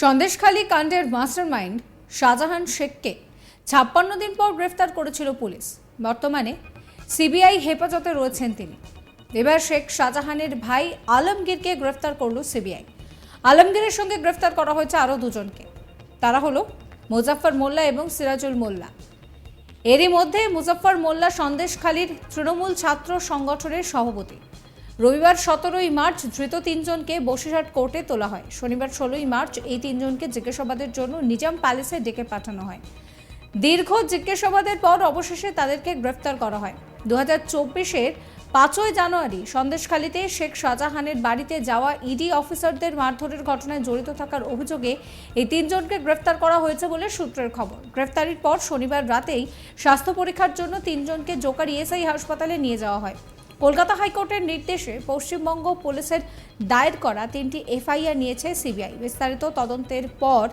সন্দেশখালী কাণ্ডের মাস্টারমাইন্ড শাহজাহান শেখকে ছাপ্পান্ন দিন পর গ্রেফতার করেছিল পুলিশ। বর্তমানে সিবিআই হেফাজতে রয়েছেন তিনি। এবার শেখ শাহজাহানের ভাই আলমগীরকে গ্রেফতার করল সিবিআই। আলমগীরের সঙ্গে গ্রেফতার করা হয়েছে আরও দুজনকে। তারা হলো মুজাফফর মোল্লা এবং সিরাজুল মোল্লা। এরই মধ্যে মুজফ্ফর মোল্লা সন্দেশখালীর তৃণমূল ছাত্র সংগঠনের সভাপতি। রবিবার সতেরোই মার্চ ধৃত তিনজনকে বসিরহাট কোর্টে তোলা হয়। শনিবার ষোলোই মার্চ এই তিনজনকে জিজ্ঞাসাবাদের জন্য নিজাম প্যালেসে ডেকে পাঠানো হয়। দীর্ঘ জিজ্ঞাসাবাদের পর অবশেষে তাদেরকে গ্রেফতার করা হয়। দু হাজার চব্বিশের পাঁচই জানুয়ারি সন্দেশখালীতে শেখ শাহজাহানের বাড়িতে যাওয়া ইডি অফিসারদের মারধরের ঘটনায় জড়িত থাকার অভিযোগে এই তিনজনকে গ্রেফতার করা হয়েছে বলে সূত্রের খবর। গ্রেফতারির পর শনিবার রাতেই স্বাস্থ্য পরীক্ষার জন্য তিনজনকে জোকার ইএসআই হাসপাতালে নিয়ে যাওয়া হয়। কলকাতা হাইকোর্টের নির্দেশে পশ্চিমবঙ্গ পুলিশের দায়ের করা তিনটি এফআইআর নিয়েছে সিবিআই। বিস্তারিত তদন্তের পর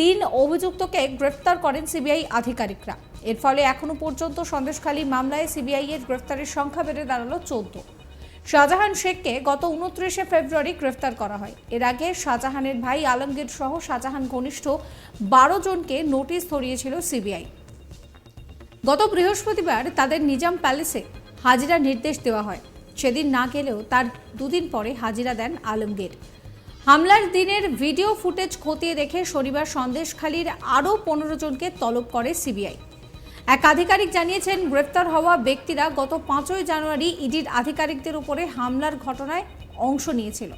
তিন অভিযুক্তকে গ্রেফতার করেন সিবিআই আধিকারিকরা। এর ফলে এখনও পর্যন্ত সন্দেশখালী মামলায় সিবিআই এর গ্রেফতারের সংখ্যা বেড়ে দাঁড়াল চোদ্দ। শাহজাহান শেখকে গত উনত্রিশে ফেব্রুয়ারি গ্রেফতার করা হয়। এর আগে শাহজাহানের ভাই আলমগীর সহ শাহজাহান ঘনিষ্ঠ বারো জনকে নোটিশ ধরিয়েছিল সিবিআই। গত বৃহস্পতিবার তাদের নিজাম প্যালেসে হাজিরা নির্দেশ দেওয়া হয়। সেদিন না গেলেও তার দুদিন পরে হাজিরা দেন আলমগীর। হামলার দিনের ভিডিও ফুটেজ খতিয়ে দেখে শনিবার সন্দেশখালীর আরও পনেরো জনকে তলব করে সিবিআই। এক আধিকারিক জানিয়েছেন, গ্রেপ্তার হওয়া ব্যক্তিরা গত পাঁচই জানুয়ারি ইডির আধিকারিকদের উপরে হামলার ঘটনায় অংশ নিয়েছিল।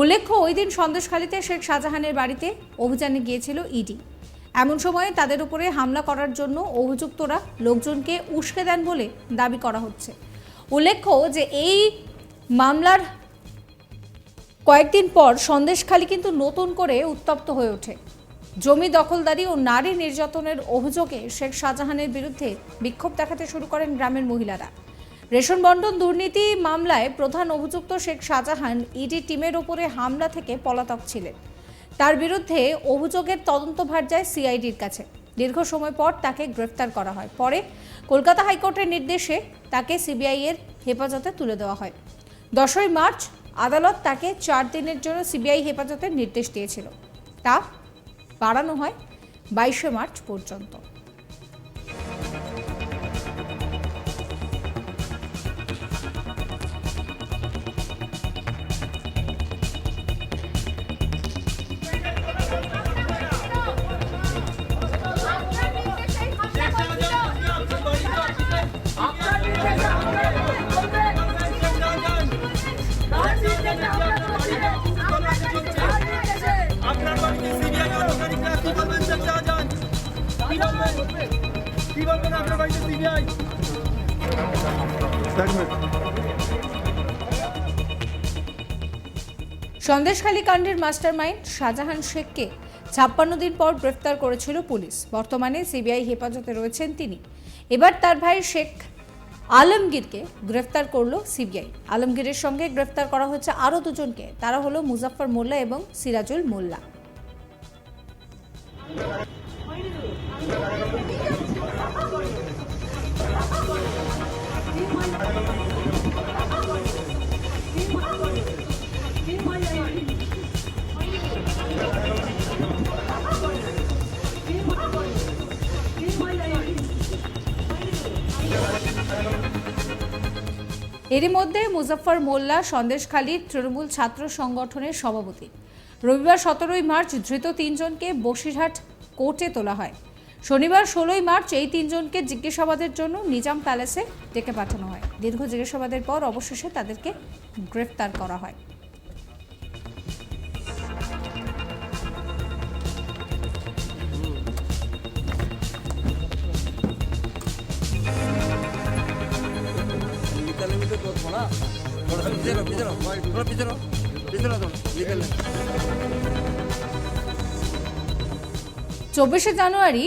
উল্লেখ্য, ওই দিন সন্দেশখালীতে শেখ শাহজাহানের বাড়িতে অভিযানে গিয়েছিল ইডি। এমন সময়ে তাদের উপরে হামলা করার জন্য অভিযুক্তরা লোকজনকে উস্কে দেন বলে দাবি করা হচ্ছে। উল্লেখ্য যে এই মামলার কয়েকদিন পর সন্দেশখালী কিন্তু নতুন করে উত্তপ্ত হয়ে ওঠে। জমি দখলদারি ও নারী নির্যাতনের অভিযোগে শেখ শাহজাহানের বিরুদ্ধে বিক্ষোভ দেখাতে শুরু করেন গ্রামের মহিলারা। রেশন বন্টন দুর্নীতি মামলায় প্রধান অভিযুক্ত শেখ শাহজাহান ইডি টিমের ওপরে হামলা থেকে পলাতক ছিলেন। তার বিরুদ্ধে অভিযোগের তদন্তভার যায় সিআইডির কাছে। দীর্ঘ সময় পর তাকে গ্রেফতার করা হয়। পরে কলকাতা হাইকোর্টের নির্দেশে তাকে সিবিআই এর হেফাজতে তুলে দেওয়া হয়। দশই মার্চ আদালত তাকে চার দিনের জন্য সিবিআই হেফাজতের নির্দেশ দিয়েছিল। তা বাড়ানো হয় বাইশে মার্চ পর্যন্ত। কি বলবেন আপনার বাড়িতে সিবিআই সন্দেশখালী কাণ্ডের মাস্টারমাইন্ড শাহজাহান শেখকে ছাপ্পান্ন দিন পর গ্রেফতার করেছিল পুলিশ। বর্তমানে সিবিআই হেফাজতে রয়েছেন তিনি। এবার তার ভাই শেখ আলমগীরকে গ্রেফতার করল সিবিআই। আলমগীরের সঙ্গে গ্রেফতার করা হচ্ছে আরও দুজনকে। তারা হলো মুজাফফর মোল্লা এবং সিরাজুল মোল্লা। এরই মধ্যে মুজফ্ফর মোল্লা সন্দেশখালী তৃণমূল ছাত্র সংগঠনের সভাপতি। রবিবার সতেরোই মার্চ ধৃত তিনজনকে বসিরহাট কোর্টে তোলা হয়। শনিবার ষোলোই মার্চ এই তিনজনকে জিজ্ঞাসাবাদের জন্য নিজাম প্যালেসে ডেকে পাঠানো হয়। দীর্ঘ জিজ্ঞাসাবাদের পর অবশেষে তাদেরকে গ্রেফতার করা হয়। চব্বিশে জানুয়ারি,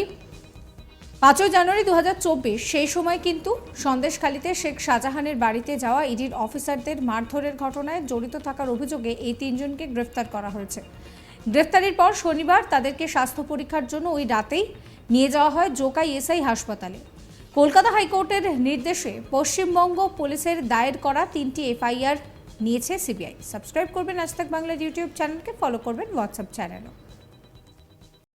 পাঁচই জানুয়ারি দুহাজার চব্বিশ, সেই সময় কিন্তু সন্দেশখালীতে শেখ শাহজাহানের বাড়িতে যাওয়া ইডির অফিসারদের মারধরের ঘটনায় জড়িত থাকার অভিযোগে এই তিনজনকে গ্রেফতার করা হয়েছে। গ্রেফতারির পর শনিবার তাদেরকে স্বাস্থ্য পরীক্ষার জন্য ওই রাতেই নিয়ে যাওয়া হয় জোকাই এসআই হাসপাতালে। কলকাতা হাইকোর্টের নির্দেশে পশ্চিমবঙ্গ পুলিশের দায়ের করা তিনটি এফআইআর নিয়েছে সিবিআই। সাবস্ক্রাইব করবেন আজ বাংলার ইউটিউব চ্যানেলকে, ফলো করবেন হোয়াটসঅ্যাপ চ্যানেলও।